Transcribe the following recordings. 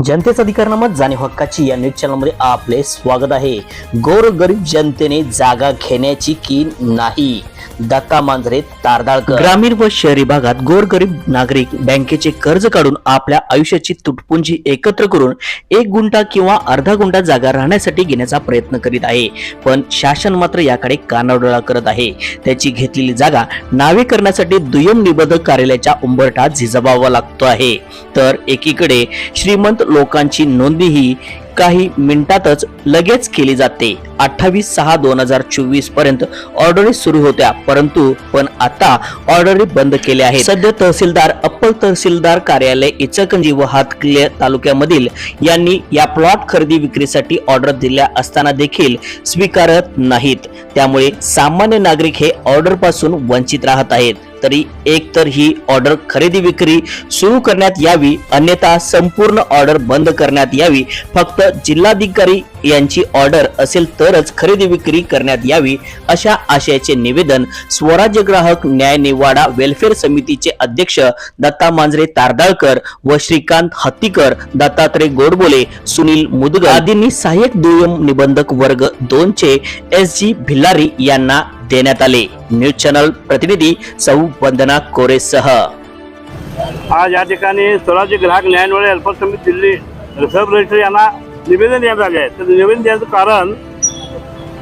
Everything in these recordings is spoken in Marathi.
जनतेचा अधिकारनामा जाणीव हक्काची या न्यूज चॅनलमध्ये आपले स्वागत आहे. गोरगरीब जनतेने जागा घेण्याची की नाही? दत्ता मांजरे तारदाळकर. ग्रामीण व शहरी भागात गोरगरीब नागरिक बँकेचे कर्ज काढून आपल्या आयुष्याची तुटपुंजी एकत्र करून एक गुंठा किंवा अर्धा गुंठा जागा राहण्यासाठी घेण्याचा प्रयत्न करीत आहे. पण शासन मात्र याकडे कानाडोळा करत आहे. त्याची घेतलेली जागा नावे करण्यासाठी दुय्यम निबंधक कार्यालयाच्या उंबरठा झिजवावा लागतो आहे. तर एकीकडे श्रीमंत लोकांची नोंदणीही काही मिनिटातच लगेच केली जाते. अठ्ठावीस सहा दोन हजार चोवीसपर्यंत ऑर्डरी सुरू होत्या परंतु पण आता ऑर्डरी बंद केल्या आहेत. सध्या तहसीलदार अप्पर तहसीलदार कार्यालय इचकंजी व हातकले तालुक्यामधील यांनी या प्लॉट खरेदी विक्रीसाठी ऑर्डर दिल्या असताना देखील स्वीकारत नाहीत. त्यामुळे सामान्य नागरिक हे ऑर्डरपासून वंचित राहत आहेत. तरी एक तर ही ऑर्डर खरेदी विक्री सुरू करण्यात यावी अन्यथा संपूर्ण ऑर्डर बंद करण्यात यावी. फक्त जिल्हाधिकारी यांची ऑर्डर असेल तरच खरेदी विक्री करण्यात यावी अशा आशयाचे निवेदन स्वराज्य ग्राहक न्याय निवाडा वेलफेअर समितीचे अध्यक्ष दत्ता मांजरे तारदाळकर व श्रीकांत हत्तीकर दत्तात्रय गोडबोले सुनील मुदगल आदींनी सहाय्यक दुय्यम निबंधक वर्ग दोनचे एस जी भिल्लारी यांना देण्यात आले. न्यूज चॅनल प्रतिनिधी सौ वंदना कोरेसह आज या ठिकाणी स्वराज्य ग्राहक न्यायवळ हेल्पर समिती दिल्ली सब रजिस्टर यांना निवेदन देण्यात आले आहे तर निवेदन देण्याचं कारण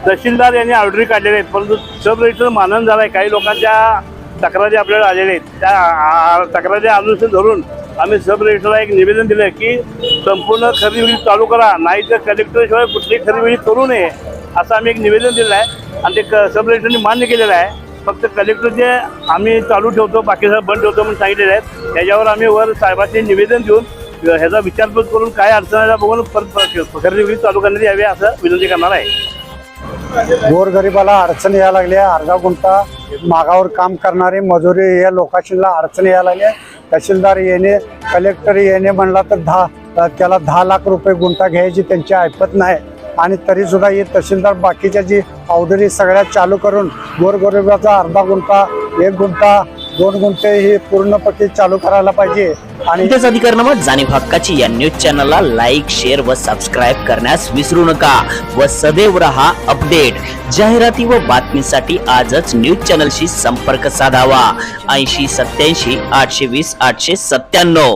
तहसीलदार यांनी ऑर्डरी काढलेले आहेत. परंतु सब रजिस्टर मानन झाला आहे काही लोकांच्या तक्रारी आपल्याला आलेल्या आहेत. त्या तक्रारी अनुसार धरून आम्ही सब रजिस्टरला एक निवेदन दिलं आहे की संपूर्ण खरेदी चालू करा. नाही तर कलेक्टरशिवाय कुठलीही खरेदी करू नये असं आम्ही एक निवेदन दिलं आहे आणि ते क सब रजिस्टरने मान्य केलेलं आहे. फक्त कलेक्टर जे आम्ही चालू ठेवतो बाकी सगळं बंद ठेवतो म्हणून सांगितलेले आहेत त्याच्यावर आम्ही वर साहेबांचे निवेदन देऊन ह्याचा विचारपूस करून काय अडचण आहे बघून परत परत खरेदी विक्री चालू करण्यात यावी असं विनंती करणार आहे. गोरगरिबाला अडचण यायला लागल्या अर्धा गुंठा मागावर काम करणारे मजुरी या लोकांशीला अडचण यायला लागल्या तहसीलदार येणे कलेक्टर येणे म्हणला तर दहा त्याला दहा लाख रुपये गुंठा घ्यायची त्यांची ऐपत नाही. आणि तरी सुद्धा हे तहसीलदार बाकीच्या जी अवधरी सगळ्या चालू करून गोरगरिबाचा अर्धा गुंठा एक गुंठा दोन गुंठे हे पूर्णपणे चालू करायला पाहिजे. आणि त्याच अधिकारनामा जाणीव हक्काची या न्यूज चॅनलला लाईक शेअर व सबस्क्राईब करण्यास विसरू नका. व सदैव रहा अपडेट जाहिराती व बातमीसाठी आजच न्यूज चॅनलशी संपर्क साधावा. ऐंशी सत्याऐंशी आठशे वीस आठशे सत्त्याण्णव.